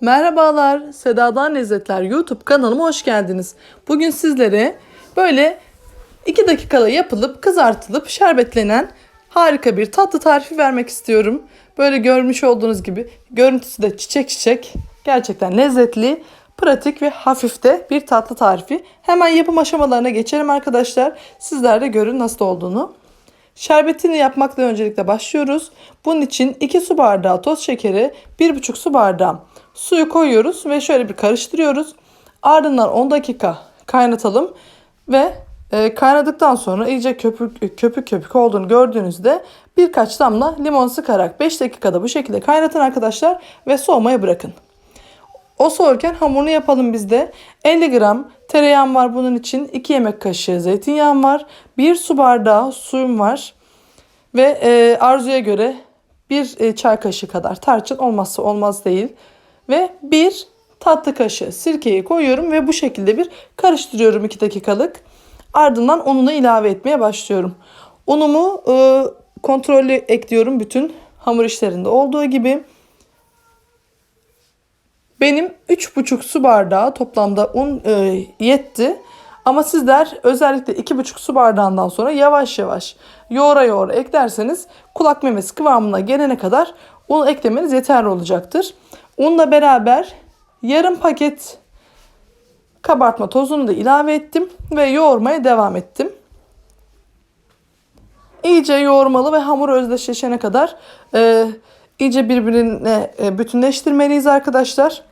Merhabalar, Seda'dan Lezzetler YouTube kanalıma hoş geldiniz. Bugün sizlere böyle 2 dakikada yapılıp kızartılıp şerbetlenen harika bir tatlı tarifi vermek istiyorum. Böyle görmüş olduğunuz gibi görüntüsü de çiçek çiçek. Gerçekten lezzetli, pratik ve hafif de bir tatlı tarifi. Hemen yapım aşamalarına geçelim arkadaşlar. Sizler de görün nasıl olduğunu. Şerbetini yapmakla öncelikle başlıyoruz. Bunun için 2 su bardağı toz şekeri, 1,5 su bardağı suyu koyuyoruz ve şöyle bir karıştırıyoruz. Ardından 10 dakika kaynatalım ve e, kaynadıktan sonra iyice köpük köpük köpük olduğunu gördüğünüzde birkaç damla limon sıkarak 5 dakikada bu şekilde kaynatın arkadaşlar ve soğumaya bırakın. O soğurken hamurunu yapalım biz de. 50 gram tereyağım var bunun için. 2 yemek kaşığı zeytinyağım var. 1 su bardağı suyum var. Ve e, arzuya göre bir e, çay kaşığı kadar tarçın olmazsa olmaz değil. Ve bir tatlı kaşığı sirkeyi koyuyorum ve bu şekilde bir karıştırıyorum 2 dakikalık. Ardından ununu ilave etmeye başlıyorum. Unumu e, kontrollü ekliyorum bütün hamur işlerinde olduğu gibi. Benim 3,5 su bardağı toplamda un e, yetti. Ama sizler özellikle 2,5 su bardağından sonra yavaş yavaş yoğura yoğura eklerseniz kulak memesi kıvamına gelene kadar un eklemeniz yeterli olacaktır. Unla beraber yarım paket kabartma tozunu da ilave ettim ve yoğurmaya devam ettim. İyice yoğurmalı ve hamur özdeşleşene kadar e, iyice birbirine e, bütünleştirmeliyiz arkadaşlar.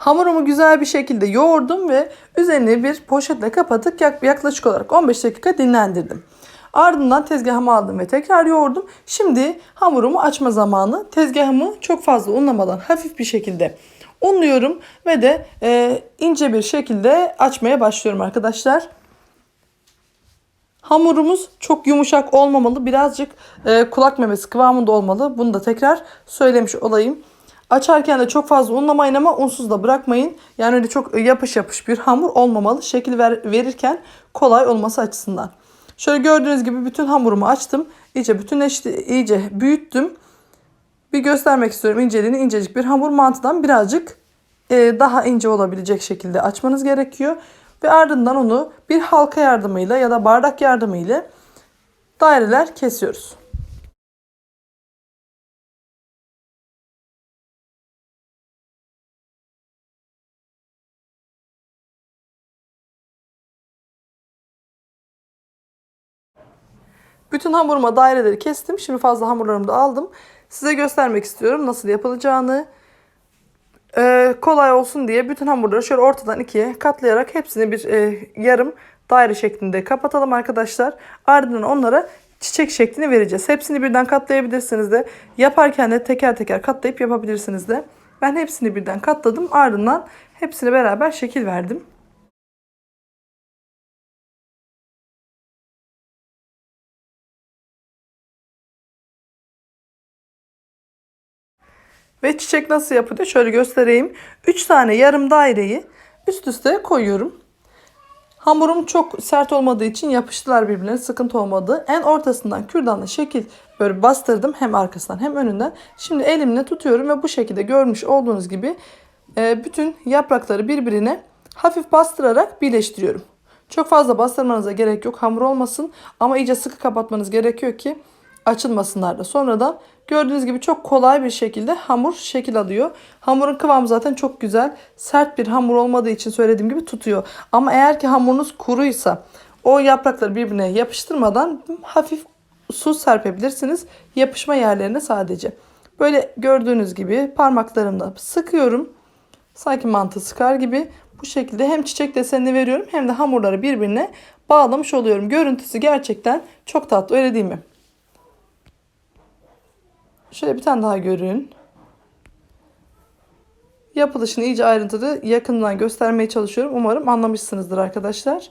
Hamurumu güzel bir şekilde yoğurdum ve üzerine bir poşetle kapatıp yaklaşık olarak 15 dakika dinlendirdim. Ardından tezgahıma aldım ve tekrar yoğurdum. Şimdi hamurumu açma zamanı. Tezgahımı çok fazla unlamadan hafif bir şekilde unluyorum ve de e, ince bir şekilde açmaya başlıyorum arkadaşlar. Hamurumuz çok yumuşak olmamalı. Birazcık e, kulak memesi kıvamında olmalı. Bunu da tekrar söylemiş olayım. Açarken de çok fazla unlamayın ama unsuz da bırakmayın. Yani öyle çok yapış yapış bir hamur olmamalı. Şekil ver, verirken kolay olması açısından. Şöyle gördüğünüz gibi bütün hamurumu açtım. İyice bütünleşti, iyice büyüttüm. Bir göstermek istiyorum inceliğini. incecik bir hamur mantıdan birazcık e, daha ince olabilecek şekilde açmanız gerekiyor. Ve ardından onu bir halka yardımıyla ya da bardak yardımıyla daireler kesiyoruz. Bütün hamuruma daireleri kestim. Şimdi fazla hamurlarımı da aldım. Size göstermek istiyorum nasıl yapılacağını. Ee, kolay olsun diye bütün hamurları şöyle ortadan ikiye katlayarak hepsini bir e, yarım daire şeklinde kapatalım arkadaşlar. Ardından onlara çiçek şeklini vereceğiz. Hepsini birden katlayabilirsiniz de yaparken de teker teker katlayıp yapabilirsiniz de. Ben hepsini birden katladım. Ardından hepsini beraber şekil verdim. Ve çiçek nasıl yapılıyor? Şöyle göstereyim. 3 tane yarım daireyi üst üste koyuyorum. Hamurum çok sert olmadığı için yapıştılar birbirine sıkıntı olmadı. En ortasından kürdanla şekil böyle bastırdım hem arkasından hem önünden. Şimdi elimle tutuyorum ve bu şekilde görmüş olduğunuz gibi e, bütün yaprakları birbirine hafif bastırarak birleştiriyorum. Çok fazla bastırmanıza gerek yok hamur olmasın ama iyice sıkı kapatmanız gerekiyor ki açılmasınlar da. Sonradan gördüğünüz gibi çok kolay bir şekilde hamur şekil alıyor. Hamurun kıvamı zaten çok güzel. Sert bir hamur olmadığı için söylediğim gibi tutuyor. Ama eğer ki hamurunuz kuruysa o yaprakları birbirine yapıştırmadan hafif su serpebilirsiniz. Yapışma yerlerine sadece. Böyle gördüğünüz gibi parmaklarımla sıkıyorum. Sanki mantı sıkar gibi. Bu şekilde hem çiçek desenini veriyorum hem de hamurları birbirine bağlamış oluyorum. Görüntüsü gerçekten çok tatlı öyle değil mi? Şöyle bir tane daha görün. Yapılışını iyice ayrıntılı yakından göstermeye çalışıyorum. Umarım anlamışsınızdır arkadaşlar.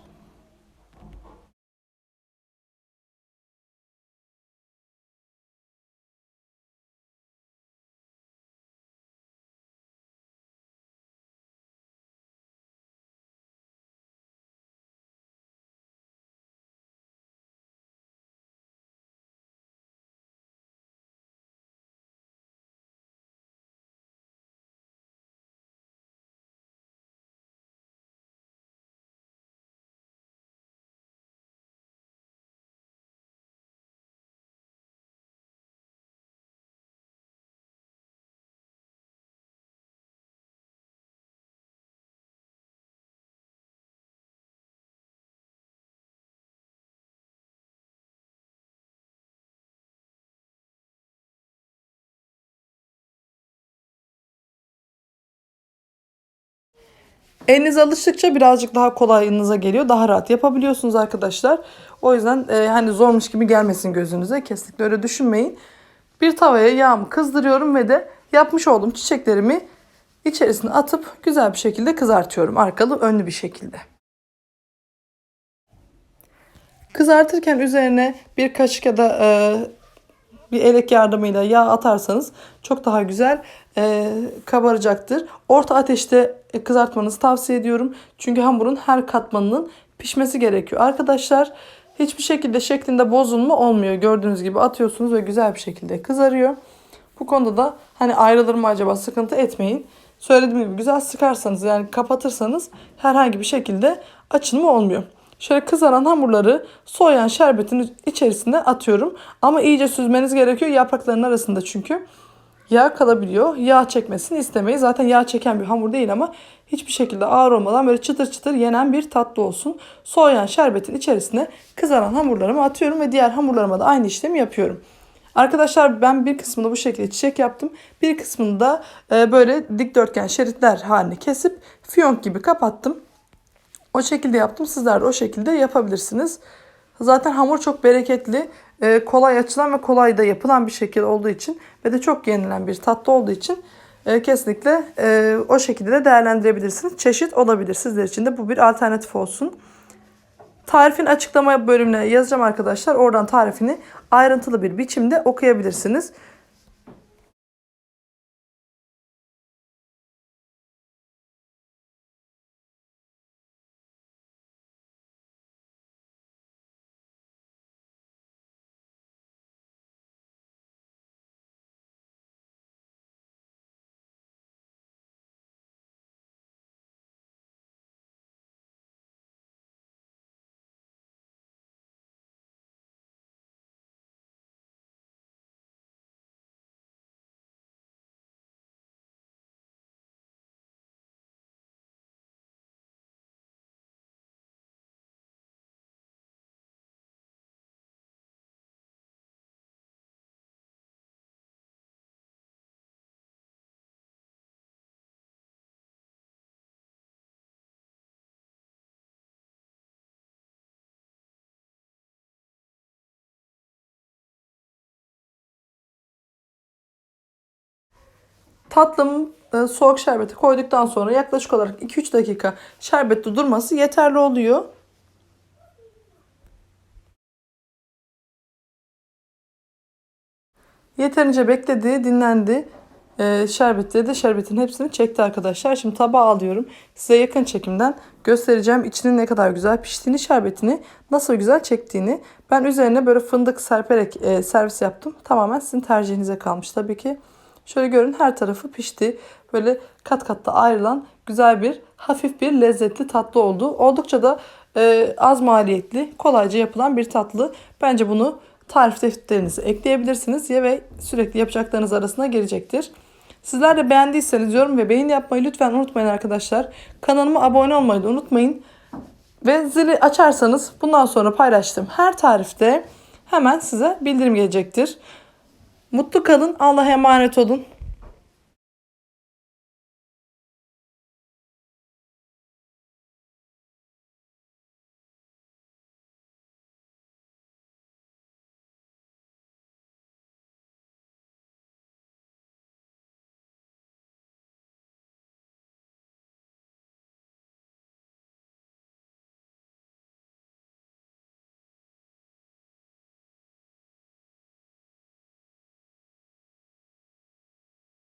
Eliniz alıştıkça birazcık daha kolayınıza geliyor. Daha rahat yapabiliyorsunuz arkadaşlar. O yüzden e, hani zormuş gibi gelmesin gözünüze. Kesinlikle öyle düşünmeyin. Bir tavaya yağımı kızdırıyorum ve de yapmış olduğum çiçeklerimi içerisine atıp güzel bir şekilde kızartıyorum. Arkalı önlü bir şekilde. Kızartırken üzerine bir kaşık ya da e, bir elek yardımıyla yağ atarsanız çok daha güzel e, kabaracaktır. Orta ateşte kızartmanızı tavsiye ediyorum. Çünkü hamurun her katmanının pişmesi gerekiyor. Arkadaşlar hiçbir şekilde şeklinde bozulma olmuyor. Gördüğünüz gibi atıyorsunuz ve güzel bir şekilde kızarıyor. Bu konuda da hani ayrılır mı acaba sıkıntı etmeyin. Söylediğim gibi güzel sıkarsanız yani kapatırsanız herhangi bir şekilde açılma olmuyor. Şöyle kızaran hamurları soğuyan şerbetin içerisine atıyorum. Ama iyice süzmeniz gerekiyor yaprakların arasında çünkü yağ kalabiliyor. Yağ çekmesini istemeyiz. Zaten yağ çeken bir hamur değil ama hiçbir şekilde ağır olmadan böyle çıtır çıtır yenen bir tatlı olsun. Soğuyan şerbetin içerisine kızaran hamurlarımı atıyorum ve diğer hamurlarıma da aynı işlemi yapıyorum. Arkadaşlar ben bir kısmını bu şekilde çiçek yaptım. Bir kısmını da e, böyle dikdörtgen şeritler haline kesip fiyonk gibi kapattım. O şekilde yaptım. Sizler de o şekilde yapabilirsiniz. Zaten hamur çok bereketli, e, kolay açılan ve kolay da yapılan bir şekil olduğu için ve de çok yenilen bir tatlı olduğu için e, kesinlikle e, o şekilde de değerlendirebilirsiniz. Çeşit olabilir sizler için de bu bir alternatif olsun. Tarifin açıklama bölümüne yazacağım arkadaşlar. Oradan tarifini ayrıntılı bir biçimde okuyabilirsiniz. Tatlım e, soğuk şerbeti koyduktan sonra yaklaşık olarak 2-3 dakika şerbette durması yeterli oluyor. Yeterince bekledi, dinlendi. Ee, şerbetleri de şerbetin hepsini çekti arkadaşlar. Şimdi tabağa alıyorum. Size yakın çekimden göstereceğim içinin ne kadar güzel piştiğini, şerbetini nasıl güzel çektiğini. Ben üzerine böyle fındık serperek e, servis yaptım. Tamamen sizin tercihinize kalmış tabii ki. Şöyle görün her tarafı pişti. Böyle kat katta ayrılan güzel bir hafif bir lezzetli tatlı oldu. Oldukça da e, az maliyetli, kolayca yapılan bir tatlı. Bence bunu tarif defterinize ekleyebilirsiniz ya ve sürekli yapacaklarınız arasına gelecektir. Sizler de beğendiyseniz yorum ve beğeni yapmayı lütfen unutmayın arkadaşlar. Kanalıma abone olmayı da unutmayın. Ve zili açarsanız bundan sonra paylaştığım her tarifte hemen size bildirim gelecektir. Mutlu kalın, Allah'a emanet olun.